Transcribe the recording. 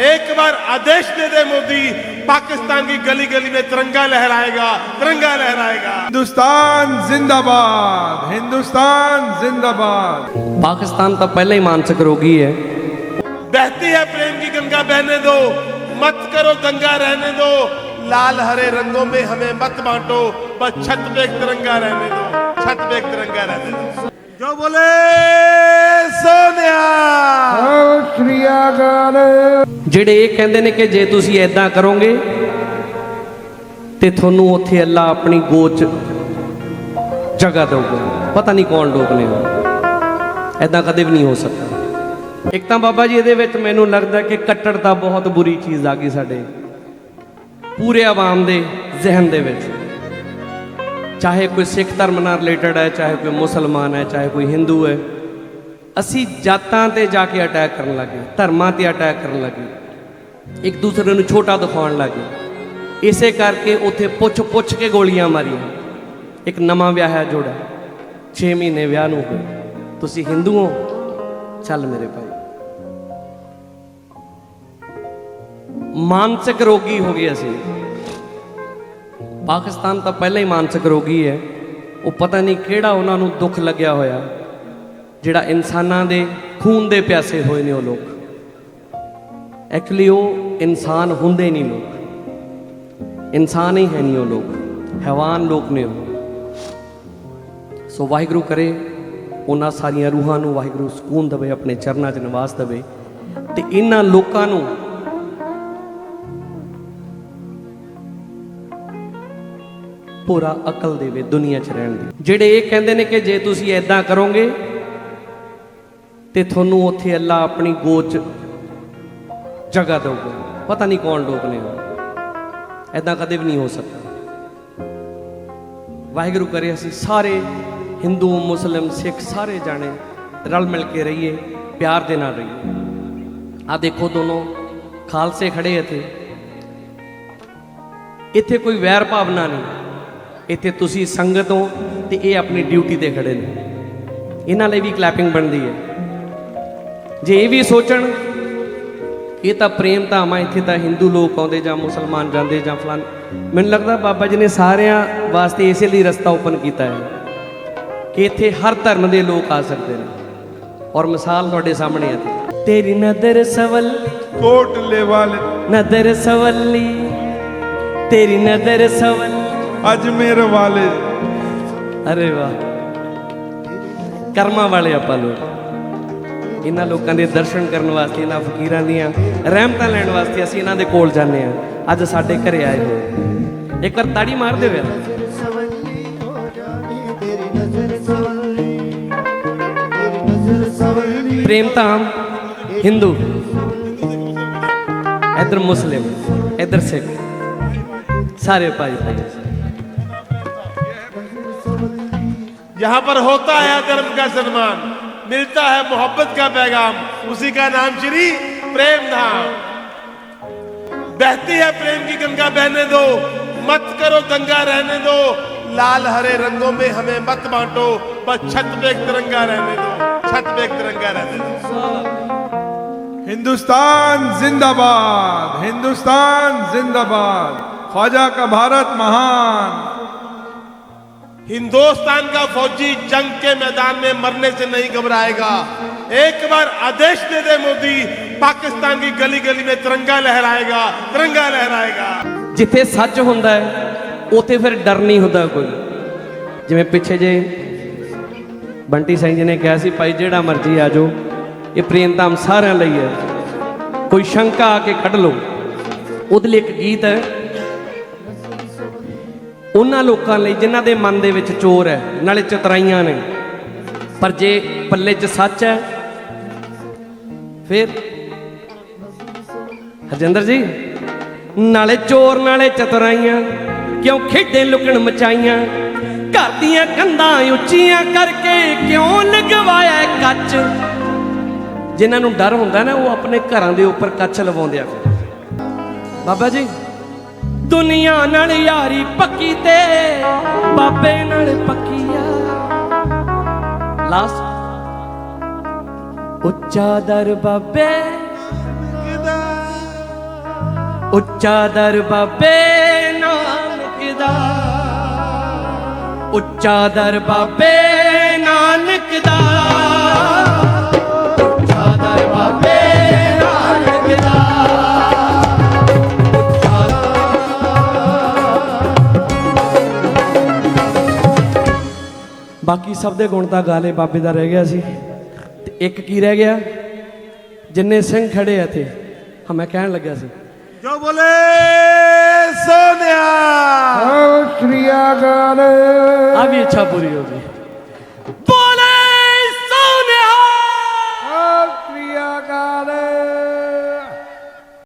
एक बार आदेश दे दे मोदी पाकिस्तान की गली गली में तिरंगा लहराएगा तिरंगा लहराएगा। हिंदुस्तान जिंदाबाद हिंदुस्तान जिंदाबाद। पाकिस्तान तो पहले ही मानसिक रोगी है। बहती है प्रेम की गंगा बहने दो। मत करो गंगा रहने दो। लाल हरे रंगों में हमें मत बांटो बस छत पे एक तिरंगा रहने दो। छत पे एक तिरंगा रहने दो। जो बोले सोनिया। ਕਰਿਆ ਕਰ ਜਿਹੜੇ ਇਹ ਕਹਿੰਦੇ ਨੇ ਕਿ ਜੇ ਤੁਸੀਂ ਐਦਾਂ ਕਰੋਗੇ ਤੇ ਤੁਹਾਨੂੰ ਉੱਥੇ ਅੱਲਾ ਆਪਣੀ ਗੋਚ ਜਗ੍ਹਾ ਦੇਊਗਾ। ਪਤਾ ਨਹੀਂ ਕੌਣ ਲੋਕ ਨੇ ਐਦਾਂ ਕਦੇ ਵੀ ਨਹੀਂ ਹੋ ਸਕਦਾ। ਇੱਕ ਤਾਂ ਬਾਬਾ ਜੀ ਇਹਦੇ ਵਿੱਚ ਮੈਨੂੰ ਲੱਗਦਾ ਕਿ ਕੱਟੜ ਤਾਂ ਬਹੁਤ ਬੁਰੀ ਚੀਜ਼ ਆ ਗਈ ਸਾਡੇ ਪੂਰੇ ਆਵਾਮ ਦੇ ਜ਼ਿਹਨ ਦੇ ਵਿੱਚ। ਚਾਹੇ ਕੋਈ ਸਿੱਖ ਧਰਮ ਨਾਲ ਰਿਲੇਟਡ ਹੈ, ਚਾਹੇ ਕੋਈ ਮੁਸਲਮਾਨ ਹੈ, ਚਾਹੇ ਕੋਈ ਹਿੰਦੂ ਹੈ। ਅਸੀਂ ਜਾਤਾਂ ਤੇ ਜਾ ਕੇ ਅਟੈਕ ਕਰਨ ਲੱਗੇ ਧਰਮਾਂ ਤੇ ਅਟੈਕ ਕਰਨ ਲੱਗੇ ਇੱਕ ਦੂਸਰੇ ਨੂੰ ਛੋਟਾ ਦਿਖਾਉਣ ਲੱਗੇ ਇਸੇ ਕਰਕੇ ਉੱਥੇ ਪੁੱਛ ਪੁੱਛ ਕੇ ਗੋਲੀਆਂ ਮਾਰੀਆਂ। ਇੱਕ ਨਵਾਂ ਵਿਆਹਿਆ ਜੋੜਾ। 6 ਮਹੀਨੇ ਵਿਆਹ ਨੂੰ ਹੋਏ ਤੁਸੀਂ ਹਿੰਦੂ ਹੋ? ਚੱਲ ਮੇਰੇ ਭਾਈ। ਮਾਨਸਿਕ ਰੋਗੀ ਹੋ ਗਏ ਅਸੀਂ। ਪਾਕਿਸਤਾਨ ਤਾਂ ਪਹਿਲਾਂ ਹੀ ਮਾਨਸਿਕ ਰੋਗੀ ਹੈ। ਉਹ ਪਤਾ ਨਹੀਂ ਕਿਹੜਾ ਉਹਨਾਂ ਨੂੰ ਦੁੱਖ ਲੱਗਿਆ ਹੋਇਆ। ਜਿਹੜਾ ਇਨਸਾਨਾਂ ਦੇ ਖੂਨ ਦੇ ਪਿਆਸੇ ਹੋਏ ਨੇ ਉਹ ਲੋਕ। ਐਕਚੁਅਲੀ ਉਹ ਇਨਸਾਨ ਹੁੰਦੇ ਨਹੀਂ ਲੋਕ। ਇਨਸਾਨ ਹੀ ਹੈ ਨਹੀਂ ਉਹ ਲੋਕ। ਹੈਵਾਨ ਲੋਕ ਨੇ ਉਹ। ਸੋ ਵਾਹਿਗੁਰੂ ਕਰੇ, ਉਹਨਾਂ ਸਾਰੀਆਂ ਰੂਹਾਂ ਨੂੰ ਵਾਹਿਗੁਰੂ ਸਕੂਨ ਦੇਵੇ, ਆਪਣੇ ਚਰਨਾਂ 'ਚ ਨਿਵਾਸ ਦੇਵੇ ਤੇ ਇਹਨਾਂ ਲੋਕਾਂ ਨੂੰ ਪੂਰਾ ਅਕਲ ਦੇਵੇ ਦੁਨੀਆ 'ਚ ਰਹਿਣ ਦੀ। ਜਿਹੜੇ ਇਹ ਕਹਿੰਦੇ ਨੇ ਕਿ ਜੇ ਤੁਸੀਂ ਐਦਾਂ ਕਰੋਗੇ ਤੇ ਤੁਹਾਨੂੰ ਉੱਥੇ ਅੱਲਾ ਆਪਣੀ ਗੋਚ ਜਗ੍ਹਾ ਦੇਊਗਾ। ਪਤਾ ਨਹੀਂ ਕੌਣ ਲੋਕ ਨੇ ਐਦਾਂ ਕਦੇ ਵੀ ਨਹੀਂ ਹੋ ਸਕਦਾ। ਵਾਹਿਗੁਰੂ ਕਰੇ ਅਸੀਂ ਸਾਰੇ ਹਿੰਦੂ, ਮੁਸਲਿਮ, ਸਿੱਖ ਸਾਰੇ ਜਾਣੇ ਰਲ ਮਿਲ ਕੇ ਰਹੀਏ, ਪਿਆਰ ਦੇ ਨਾਲ ਰਹੀਏ। ਆ ਦੇਖੋ ਦੋਨੋਂ ਖਾਲਸੇ ਖੜੇ ਇੱਥੇ। ਇੱਥੇ ਕੋਈ ਵੈਰ ਭਾਵਨਾ ਨਹੀਂ। ਇੱਥੇ ਤੁਸੀਂ ਸੰਗਤ ਹੋ ਤੇ ਇਹ ਆਪਣੀ ਡਿਊਟੀ ਤੇ ਖੜੇ ਨੇ। ਇਹਨਾਂ ਲਈ ਵੀ ਕਲੈਪਿੰਗ ਬਣਦੀ ਹੈ। ਜੇ ਇਹ ਵੀ ਸੋਚਣ ਇਹ ਤਾਂ ਪ੍ਰੇਮ ਧਾਮ ਆ ਇੱਥੇ ਤਾਂ ਹਿੰਦੂ ਲੋਕ ਆਉਂਦੇ ਜਾਂ ਮੁਸਲਮਾਨ ਜਾਂਦੇ ਜਾਂ ਫਲਾਂ ਮੈਨੂੰ ਲੱਗਦਾ ਬਾਬਾ ਜੀ ਨੇ ਸਾਰਿਆਂ ਵਾਸਤੇ ਇਸੇ ਲਈ ਰਸਤਾ ਓਪਨ ਕੀਤਾ ਹੈ ਕਿ ਇੱਥੇ ਹਰ ਧਰਮ ਦੇ ਲੋਕ ਆ ਸਕਦੇ ਨੇ। ਔਰ ਮਿਸਾਲ ਤੁਹਾਡੇ ਸਾਹਮਣੇ ਹੈ ਤੇਰੀ ਨਦਰ ਸਵਲ ਕੋਟ ਲੈਵਲ ਨਦਰ ਸਵੱਲੀ ਤੇਰੀ ਨਦਰ ਸਵਲ। ਅਜਮੇਰ ਵਾਲੇ। ਅਰੇ ਵਾਹ। ਕਰਮਾਂ ਵਾਲੇ ਆਪਾਂ ਲੋਕ। ਇਹਨਾਂ ਲੋਕਾਂ ਦੇ ਦਰਸ਼ਨ ਕਰਨ ਵਾਸਤੇ ਇਹਨਾਂ ਫਕੀਰਾਂ ਦੀਆਂ ਰਹਿਮਤਾਂ ਲੈਣ ਵਾਸਤੇ ਅਸੀਂ ਇਹਨਾਂ ਦੇ ਕੋਲ ਜਾਂਦੇ ਆ ਅੱਜ ਸਾਡੇ ਘਰੇ ਆਏ ਹੋਏ ਇੱਕ ਵਾਰ ਤਾੜੀ ਮਾਰ ਦਿਓ ਯਾਰ ਸਵੱਲੀ ਹੋ ਜਾਣੀ ਤੇਰੀ ਨਜ਼ਰ ਸਵੱਲੀ ਤੇਰੀ ਨਜ਼ਰ ਸਵੱਲੀ ਪ੍ਰੇਮ ਧਾਮ ਹਿੰਦੂ ਇਧਰ ਮੁਸਲਿਮ ਇਧਰ ਸਿੱਖ ਸਾਰੇ ਭਾਈ ਭਾਈ यहाँ पर होता है धर्म का सम्मान मिलता है मोहब्बत का पैगाम। उसी का नाम श्री प्रेम धाम। बहती है प्रेम की गंगा बहने दो, मत करो दंगा रहने दो। लाल हरे रंगों में हमें मत बांटो, बस छत पे एक तिरंगा रहने दो, छत पे एक तिरंगा रहने दो। हिंदुस्तान जिंदाबाद हिंदुस्तान जिंदाबाद। ख्वाजा का भारत महान। हिंदुस्तान का फौजी जंग के मैदान में मरने से नहीं घबराएगा एक बार आदेश दे दे मोदी पाकिस्तान की गली गली में तिरंगा लहराएगा तिरंगा लहराएगा ਜਿੱਥੇ ਸੱਚ ਹੁੰਦਾ ਹੈ ਉੱਥੇ ਫਿਰ ਡਰ ਨਹੀਂ ਹੁੰਦਾ ਕੋਈ ਜਿਵੇਂ ਪਿੱਛੇ ਜੇ ਬੰਟੀ ਸਿੰਘ ਜੀ ਨੇ ਕਿਹਾ ਸੀ ਭਾਈ ਜਿਹੜਾ ਮਰਜ਼ੀ ਆ ਜਾਓ ਇਹ ਪ੍ਰੇਮ ਧਾਮ ਸਾਰਿਆਂ ਲਈ ਹੈ ਕੋਈ ਸ਼ੰਕਾ ਆ ਕੇ ਕੱਢ ਲਓ ਉਹਦੇ ਲਈ ਇੱਕ ਗੀਤ ਹੈ ਉਹਨਾਂ ਲੋਕਾਂ ਲਈ ਜਿਨ੍ਹਾਂ ਦੇ ਮਨ ਦੇ ਵਿੱਚ ਚੋਰ ਹੈ, ਨਾਲੇ ਚਤਰਾਈਆਂ ਨੇ। ਪਰ ਜੇ ਪੱਲੇ 'ਚ ਸੱਚ ਹੈ, ਫਿਰ? ਹਰਜਿੰਦਰ ਜੀ, ਨਾਲੇ ਚੋਰ, ਨਾਲੇ ਚਤਰਾਈਆਂ, ਕਿਉਂ ਖੇਡੇ ਲੁਕਣ ਮਚਾਈਆਂ? ਘਰ ਦੀਆਂ ਕੰਧਾਂ ਉੱਚੀਆਂ ਕਰਕੇ ਕਿਉਂ ਲਗਵਾਇਆ ਕੱਚ? ਜਿਨ੍ਹਾਂ ਨੂੰ ਡਰ ਹੁੰਦਾ ਨਾ, ਉਹ ਆਪਣੇ ਘਰਾਂ ਦੇ ਉੱਪਰ ਕੱਚ ਲਵਾਉਂਦੇ ਆ। ਬਾਬਾ ਜੀ ਦੁਨੀਆ ਨਾਲ ਯਾਰੀ ਪੱਕੀ ਤੇ ਬਾਬੇ ਨਾਲ ਪੱਕੀ ਆ ਲਾਸਟ ਉੱਚਾ ਦਰ ਬਾਬੇ। ਉੱਚਾ ਦਰ ਬਾਬੇ ਨਾਨਕ ਦਾ। ਉੱਚਾ ਦਰ ਬਾਬੇ ਨਾਨਕ ਦਾ। ਬਾਕੀ ਸਭ ਦੇ ਗੁਣ ਤਾਂ ਗਾਲੇ ਬਾਬੇ ਦਾ ਰਹਿ ਗਿਆ ਸੀ। ਤੇ ਇੱਕ ਕੀ ਰਹਿ ਗਿਆ? ਜਿੰਨੇ ਸਿੰਘ ਖੜੇ ਆ ਇੱਥੇ। ਹਾਂ ਮੈਂ ਕਹਿਣ ਲੱਗਿਆ ਸੀ। ਜੋ ਬੋਲੇ ਸੋਨਿਆ ਸਤਿ ਸ੍ਰੀ ਅਕਾਲ। ਆ ਵੀ ਇੱਛਾ ਪੂਰੀ ਹੋ ਗਈ।